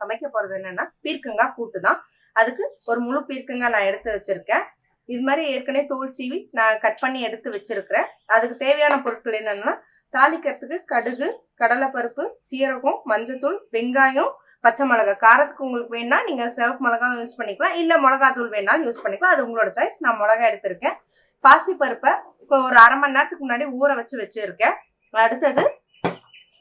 சமைக்க போகிறது என்னென்னா பீர்க்கங்காய் கூட்டு தான் அதுக்கு ஒரு முழு பீர்க்கங்காய் நான் எடுத்து வச்சுருக்கேன். இது மாதிரி ஏற்கனவே தோல் சீவி நான் கட் பண்ணி எடுத்து வச்சுருக்கிறேன். அதுக்கு தேவையான பொருட்கள் என்னென்னா தாளிக்கிறதுக்கு கடுகு கடலைப்பருப்பு சீரகம் மஞ்சத்தூள் வெங்காயம் பச்சை மிளகாய். காரத்துக்கு உங்களுக்கு வேணா நீங்கள் சிவப்பு மிளகா யூஸ் பண்ணிக்கலாம். இல்லை மிளகாத்தூள் வேணாலும் யூஸ் பண்ணிக்கலாம். அது உங்களோட சாய்ஸ் நான் மிளகா எடுத்திருக்கேன். பாசிப்பருப்பை இப்போ ஒரு அரை மணி நேரத்துக்கு முன்னாடி ஊற வச்சு வச்சுருக்கேன். அடுத்தது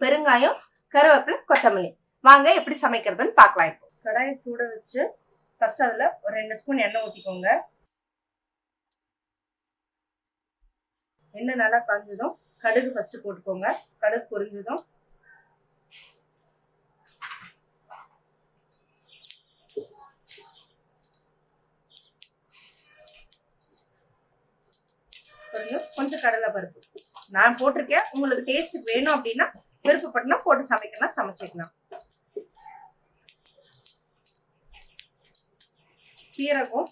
பெருங்காயம் கருவேப்பிலை கொத்தமல்லி. வாங்க எப்படி சமைக்கிறதுன்னு பார்க்கலாம் இப்போ. கடாயை சூட வச்சு ஃபர்ஸ்ட் அதில் ஒரு ரெண்டு ஸ்பூன் எண்ணெய் ஊற்றிக்கோங்க எண்ணெய் நல்லா காஞ்சதும் கடுகு ஃபஸ்ட்டு போட்டுக்கோங்க. கடுகு பொரிஞ்சதும். கொஞ்சம் கொஞ்சம் கடலை பருப்பு நான் போட்டிருக்கேன். உங்களுக்கு டேஸ்ட் வேணும் அப்படின்னா விருப்பப்பட்டனா போட்டு சமைக்கலாம் சமைச்சிக்கலாம். சீரகம்.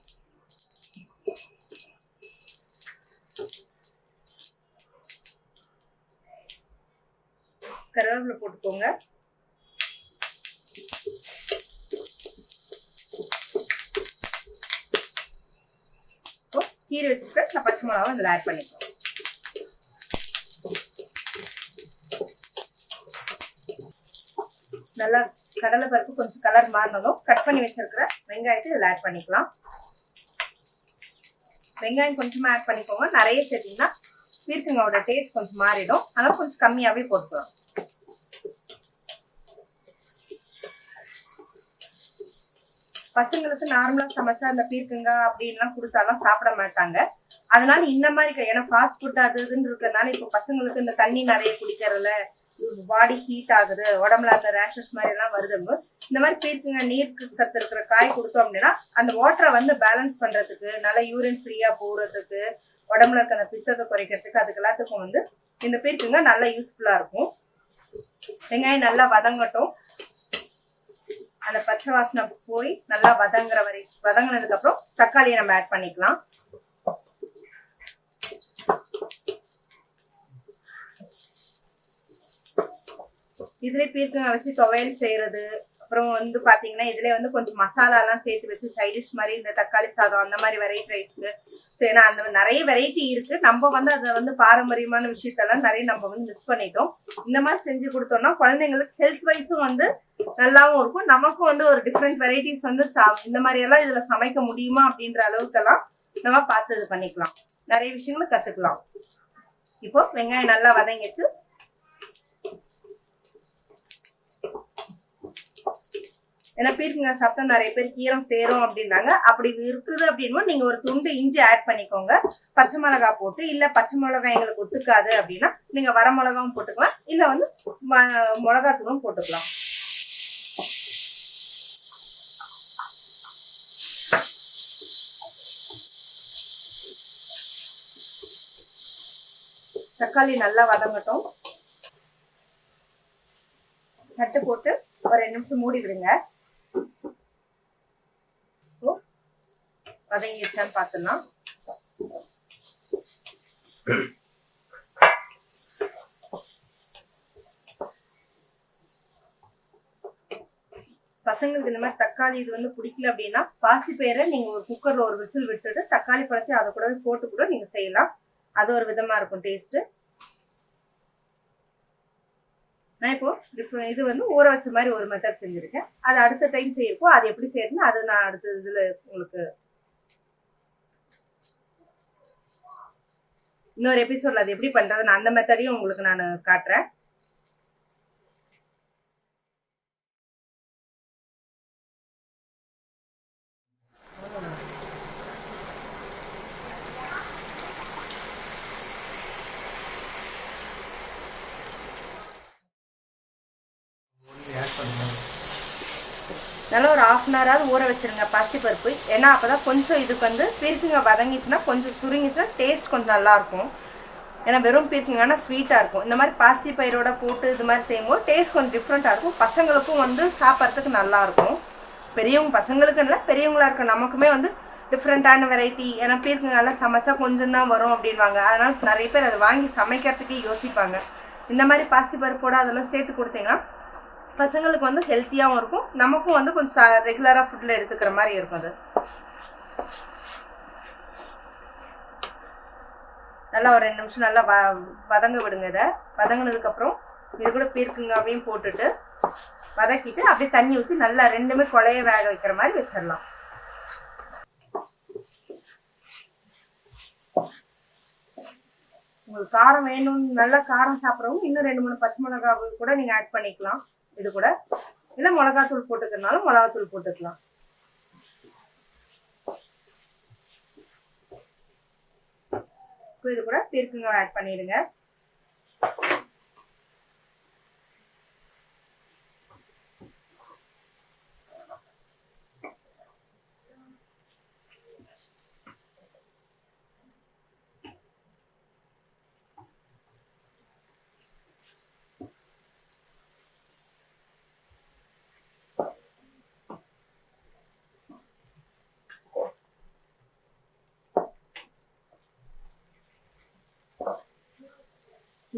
கருவேப்பிலை போட்டுக்கோங்க. கீரை வச்சுட்டு நான் பச்சை மிளகாவை இதில் ஆட் பண்ணிக்கலாம் நல்லா கடலை பருப்பு கொஞ்சம் கலர் மாறினதும் கட் பண்ணி வச்சிருக்கிற வெங்காயத்தை இதில் ஆட் பண்ணிக்கலாம். வெங்காயம் கொஞ்சமா ஆட் பண்ணிக்கோங்க. நிறைய சேர்த்தீங்கன்னா பீர்க்கங்காவோட டேஸ்ட் கொஞ்சம் மாறிடும். அதனால கொஞ்சம் கம்மியாகவே போட்டுக்கலாம். பசங்களுக்கு நார்மலா சமைச்சா அந்த பீர்க்கங்காய் அப்படின்லாம் கொடுத்தாலாம் சாப்பிட மாட்டாங்க. அதனால இந்த மாதிரி ஏன்னா ஃபாஸ்ட் ஃபுட் அது இதுன்னு இருக்கிறதுனால இப்போ பசங்களுக்கு இந்த தண்ணி நிறைய குடிக்கிறதுல பாடி ஹீட் ஆகுது உடம்புல அந்த ரேஷஸ் மாதிரி எல்லாம் வருது இந்த மாதிரி பீர்க்குங்க நீர் சத்து இருக்கிற காய் கொடுத்தோம் அப்படின்னா அந்த வாட்டரை வந்து பேலன்ஸ் பண்றதுக்கு நல்லா யூரின் ஃப்ரீயா போறதுக்கு உடம்புல இருக்க அந்த பித்தத்தை குறைக்கிறதுக்கு அதுக்கு எல்லாத்துக்கும் வந்து இந்த பீர்க்குங்க நல்லா யூஸ்ஃபுல்லா இருக்கும். வெங்காயம் நல்லா வதங்கட்டும். அந்த பச்சை வாசனை போய் நல்லா வதங்குற வரை வதங்கினதுக்கு அப்புறம் தக்காளியை நம்ம ஆட் பண்ணிக்கலாம். இதுல பீர்க்கங்காய் வச்சு துவையல் செய்யறது. அப்புறம் வந்து பாத்தீங்கன்னா இதுல வந்து கொஞ்சம் மசாலா எல்லாம் சேர்த்து வச்சு சைடிஷ் மாதிரி இந்த தக்காளி சாதம் அந்த மாதிரி வெரைட்டி ரைஸ்க்கு ஏன்னா அந்த நிறைய வெரைட்டி இருக்கு. நம்ம வந்து அதை வந்து பாரம்பரியமான விஷயத்தெல்லாம் நிறைய நம்ம வந்து மிஸ் பண்ணிட்டோம். இந்த மாதிரி செஞ்சு கொடுத்தோம்னா குழந்தைங்களுக்கு ஹெல்த் வைஸும் வந்து நல்லாவும் இருக்கும். நமக்கும் வந்து ஒரு டிஃப்ரெண்ட் வெரைட்டிஸ் வந்து இந்த மாதிரி எல்லாம் இதுல சமைக்க முடியுமா அப்படின்ற அளவுக்கெல்லாம் நம்ம பார்த்து இது பண்ணிக்கலாம். நிறைய விஷயங்களை கத்துக்கலாம். இப்போ வெங்காயம் நல்லா வதங்கிட்டு ஏன்னா பீர்க்கங்காய் சாப்பிட்டா நிறைய பேர் கீரம் சேரும் அப்படின்னாங்க. அப்படி இருக்குது அப்படின்னா நீங்க ஒரு துண்டு இஞ்சி ஆட் பண்ணிக்கோங்க. பச்சை மிளகாய் போட்டு இல்ல பச்சை மிளகா எங்களுக்கு ஒத்துக்காது அப்படின்னா நீங்க வர மிளகாவும் போட்டுக்கலாம். இல்ல வந்து ம- மிளகாத்தூளும் போட்டுக்கலாம். தக்காளி நல்லா வதங்கட்டும். தட்டு போட்டு ஒரு ரெண்டு நிமிஷம் மூடி விடுங்க வதங்கிடுச்சான்னு பார்த்துலாம் பசங்களுக்கு இந்த மாதிரி தக்காளி இது வந்து பிடிக்கல அப்படின்னா பாசி நீங்கள் நீங்க ஒரு குக்கரில் ஒரு விசில் விட்டுட்டு தக்காளி பழத்தை அதை கூட போட்டு கூட நீங்கள் செய்யலாம். அது ஒரு விதமாக இருக்கும் டேஸ்ட்டு நான் இப்போ டிஃப்ரெண்ட் இது வந்து ஊற வச்ச மாதிரி ஒரு மெத்தட் செஞ்சிருக்கேன். அது அடுத்த டைம் செய்யறப்போ அது எப்படி செய்யணும் அது நான் அடுத்த இதில் உங்களுக்கு இன்னொரு எபிசோட்ல அது எப்படி பண்றது நான் அந்த மெத்தடையும் உங்களுக்கு நான் காட்டுறேன். நல்லா அன் ஹவராவது ஊற வச்சிருங்க பாசிப்பருப்பு. ஏன்னா அப்பதான் கொஞ்சம் இதுக்கு வந்து பீர்க்கங்க வதங்கிச்சுன்னா கொஞ்சம் சுருங்கிச்சுன்னா டேஸ்ட் கொஞ்சம் நல்லாயிருக்கும் ஏன்னா வெறும் பீர்க்கங்கன்னா ஸ்வீட்டாக இருக்கும். இந்த மாதிரி பாசி பயிரோட போட்டு இது மாதிரி செய்யும்போது டேஸ்ட் கொஞ்சம் டிஃப்ரெண்ட்டாக இருக்கும். பசங்களுக்கும் வந்து சாப்பிட்றதுக்கு நல்லாயிருக்கும் பெரியவங்க பசங்களுக்கு இல்லை பெரியவங்களாக இருக்க நமக்குமே வந்து டிஃப்ரெண்ட்டான வெரைட்டி ஏன்னா பீர்க்குங்கெல்லாம் சமைச்சா கொஞ்சம் தான் வரும் அப்படின்வாங்க அதனால் நிறைய பேர் அதை வாங்கி சமைக்கிறதுக்கே யோசிப்பாங்க. இந்த மாதிரி பாசி பருப்போட அதெல்லாம் சேர்த்து கொடுத்தீங்கன்னா பசங்களுக்கு வந்து ஹெல்த்தியாகவும் இருக்கும். நமக்கும் வந்து கொஞ்சம் ரெகுலராக ஃபுட்டில் எடுத்துக்கிற மாதிரி இருக்கும் அது. நல்லா ஒரு ரெண்டு நிமிஷம் நல்லா வ வதங்க விடுங்க இதை. வதங்கினதுக்கப்புறம் இது கூட பீர்க்குங்காவையும் போட்டுட்டு வதக்கிட்டு அப்படியே தண்ணி ஊற்றி நல்லா ரெண்டுமே கொலைய வேக வைக்கிற மாதிரி வச்சிடலாம். உங்களுக்கு காரம் வேணும் நல்லா காரம் சாப்பிட்றவங்க இன்னும் ரெண்டு மூணு பச்சை மிளகாவும் கூட நீங்கள் ஆட் பண்ணிக்கலாம். இது கூட. இல்லை மிளகாத்தூள் போட்டுக்கிறனாலும் மிளகாத்தூள் போட்டுக்கலாம். இப்போ இது கூட பீர்க்கங்காய் ஆட் பண்ணிடுங்க.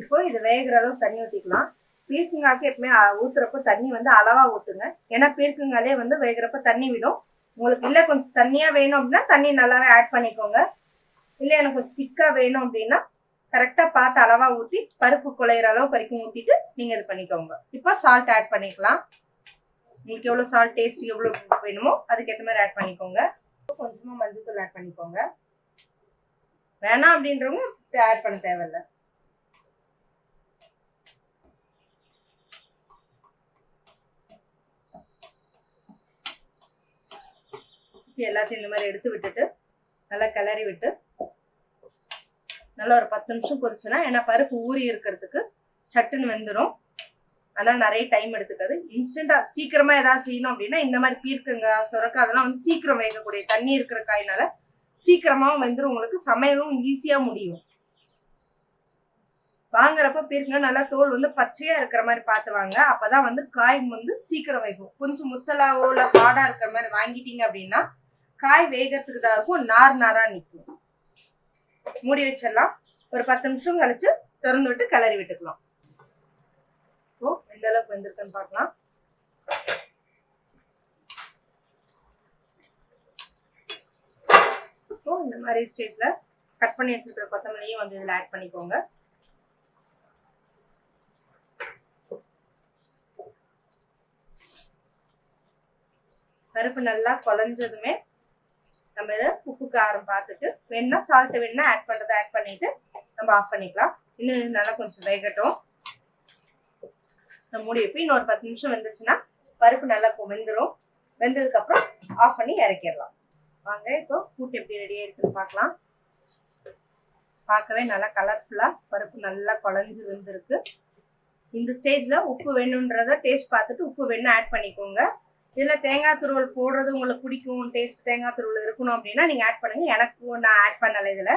இப்போ இது வேகிற அளவுக்கு தண்ணி ஊற்றிக்கலாம் பீர்க்கங்காய்க்கு எப்பவுமே ஊற்றுறப்போ தண்ணி வந்து அளவாக ஊற்றுங்க ஏன்னா பீர்க்கங்காலே வந்து வேகிறப்ப தண்ணி விடும். உங்களுக்கு இல்லை கொஞ்சம் தண்ணியாக வேணும் அப்படின்னா தண்ணி நல்லாவே ஆட் பண்ணிக்கோங்க. இல்லை எனக்கு கொஞ்சம் திக்காக வேணும் அப்படின்னா கரெக்டாக பார்த்து அளவாக ஊற்றி பருப்பு குழையிற அளவு வரைக்கும் ஊற்றிட்டு நீங்கள் இது பண்ணிக்கோங்க. இப்போ சால்ட் ஆட் பண்ணிக்கலாம். உங்களுக்கு எவ்வளோ சால்ட் டேஸ்ட் எவ்வளோ வேணுமோ அதுக்கேற்ற மாதிரி ஆட் பண்ணிக்கோங்க. கொஞ்சமாக மஞ்சள் தூள் ஆட் பண்ணிக்கோங்க. வேணாம் அப்படின்றவங்க ஆட் பண்ண தேவையில்லை. எல்லாத்தையும் இந்த மாதிரி எடுத்து விட்டுட்டு நல்லா கிளறி விட்டு நல்லா ஒரு பத்து நிமிஷம் பொரிச்சுன்னா ஏன்னா பருப்பு ஊறி இருக்கிறதுக்கு சட்டுன்னு வெந்துடும் அதனால் நிறைய டைம் எடுத்துக்காது. இன்ஸ்டண்ட்டாக சீக்கிரமாக ஏதாவது செய்யணும் அப்படின்னா இந்த மாதிரி பீர்க்கங்க சுரக்காய் அதெல்லாம் வந்து சீக்கிரம் வேகக்கூடிய தண்ணி இருக்கிற காய்னால சீக்கிரமாகவும் வெந்துடும் உங்களுக்கு சமையலும் ஈஸியாக முடியும். வாங்குறப்ப பீர்க்கங்க நல்லா தோல் வந்து பச்சையாக இருக்கிற மாதிரி பார்த்து வாங்க. அப்பதான் வந்து காய் வந்து சீக்கிரம் வைக்கும் கொஞ்சம் முத்தலாவோ இல்லை பாடாக இருக்கிற மாதிரி வாங்கிட்டீங்க அப்படின்னா காய் வேகிறதுக்கு தான் இருக்கும் நார் நாரா நிற்கும் மூடி வச்சிடலாம். ஒரு பத்து நிமிஷம் கழிச்சு திறந்து விட்டு கிளறி விட்டுக்கலாம். ஓ எந்த அளவுக்கு வந்திருக்குன்னு பார்க்கலாம். ஓ இந்த மாதிரி ஸ்டேஜில் கட் பண்ணி வச்சிருக்கிற கொத்தமல்லியும் வந்து இதில் ஆட் பண்ணிக்கோங்க. பருப்பு நல்லா குழஞ்சதுமே நம்ம இதை உப்பு காரம் பார்த்துட்டு வேணா சால்ட்டு வேணா ஆட் பண்ணுறதை ஆட் பண்ணிட்டு நம்ம ஆஃப் பண்ணிக்கலாம். இன்னும் நல்லா கொஞ்சம் வேகட்டும். நம்ம மூடி வைப்போம் இன்னொரு பத்து நிமிஷம் வெந்துச்சுன்னா பருப்பு நல்லா வெந்துடும் வெந்ததுக்கப்புறம் ஆஃப் பண்ணி இறக்கிடலாம். வாங்க இப்போ கூட்டு எப்படி ரெடியாக இருக்குன்னு பார்க்கலாம். பார்க்கவே நல்லா கலர்ஃபுல்லாக பருப்பு நல்லா குழஞ்சி வெந்திருக்கு. இந்த ஸ்டேஜில் உப்பு வேணுன்றத டேஸ்ட் பார்த்துட்டு உப்பு வேணும் ஆட் பண்ணிக்கோங்க. இதில் தேங்காய் துருவல் போடுறது உங்களுக்கு பிடிக்கும் டேஸ்ட் தேங்காய் துருவல் இருக்கணும் அப்படின்னா நீங்கள் ஆட் பண்ணுங்கள் எனக்கு நான் ஆட் பண்ணலை இதில்.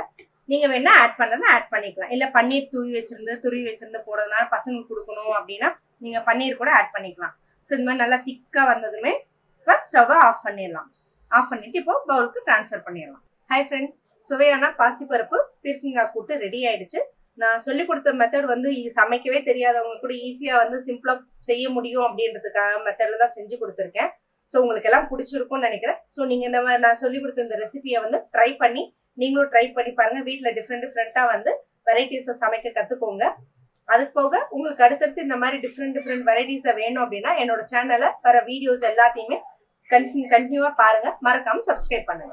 நீங்கள் வேணால் ஆட் பண்ணுறதுனா ஆட் பண்ணிக்கலாம். இல்லை பன்னீர் தூவி வச்சுருந்து துருவி வச்சுருந்து போடுறதுனால பசங்களுக்கு கொடுக்கணும் அப்படின்னா நீங்கள் பன்னீர் கூட ஆட் பண்ணிக்கலாம். ஸோ இந்த மாதிரி நல்லா திக்காக வந்ததுமே இப்போ ஸ்டவ்வை ஆஃப் பண்ணிடலாம். ஆஃப் பண்ணிவிட்டு இப்போ பவுலுக்கு ட்ரான்ஸ்ஃபர் பண்ணிடலாம். ஹை ஃப்ரெண்ட் சுவையான பாசிப்பருப்பு பீர்க்கிங்காய் கூட்டு ரெடி ஆயிடுச்சு. நான் சொல்லி கொடுத்த மெத்தட் வந்து சமைக்கவே தெரியாதவங்க கூட ஈஸியாக வந்து சிம்பிளாக செய்ய முடியும் அப்படின்றதுக்காக மெத்தடில் தான் செஞ்சு கொடுத்துருக்கேன். ஸோ உங்களுக்கு எல்லாம் பிடிச்சிருக்கும்னு நினைக்கிறேன். ஸோ நீங்கள் இந்த மாதிரி நான் சொல்லி கொடுத்த இந்த ரெசிபியை வந்து ட்ரை பண்ணி நீங்களும் ட்ரை பண்ணி பாருங்கள் வீட்டில் டிஃப்ரெண்ட் டிஃப்ரெண்ட்டாக வந்து வெரைட்டிஸை சமைக்க கற்றுக்கோங்க அது போக உங்களுக்கு அடுத்தடுத்து இந்த மாதிரி டிஃப்ரெண்ட் டிஃப்ரெண்ட் வெரைட்டிஸை வேணும் அப்படின்னா என்னோட சேனலை வர வீடியோஸ் எல்லாத்தையுமே கண்டினியூ கண்டினியூவாக பாருங்கள் மறக்காமல் சப்ஸ்கிரைப் பண்ணுங்கள்